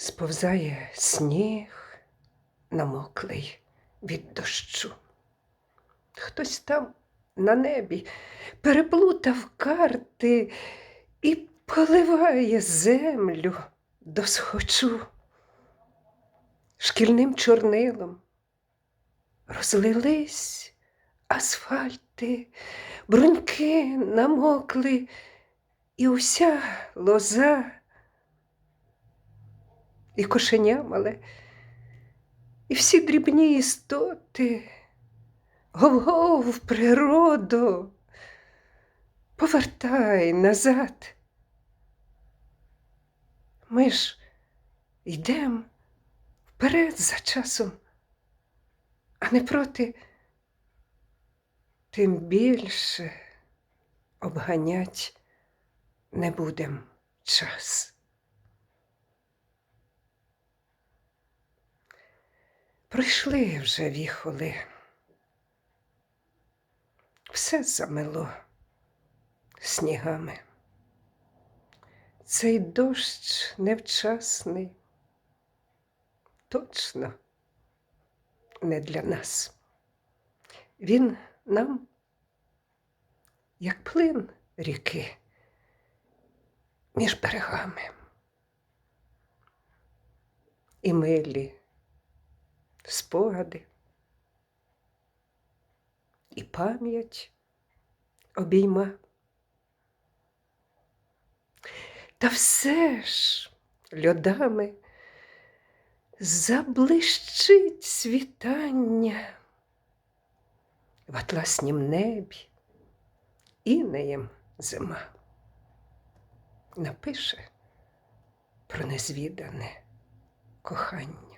Сповзає сніг, намоклий від дощу. Хтось там на небі переплутав карти і поливає землю до схочу. Шкільним чорнилом розлились асфальти, бруньки намокли, і уся лоза, і кошеня мале, і всі дрібні істоти, гов-гов, природу, повертай назад. Ми ж йдемо вперед за часом, а не проти, тим більше обганять не будем час. Пройшли вже віхоли, все замело снігами. Цей дощ невчасний, точно не для нас. Він нам, як плин ріки, між берегами. І милі спогади, і пам'ять обійма. Та все ж льодами заблищить світання в атласнім небі, інеєм зима напише про незвідане кохання.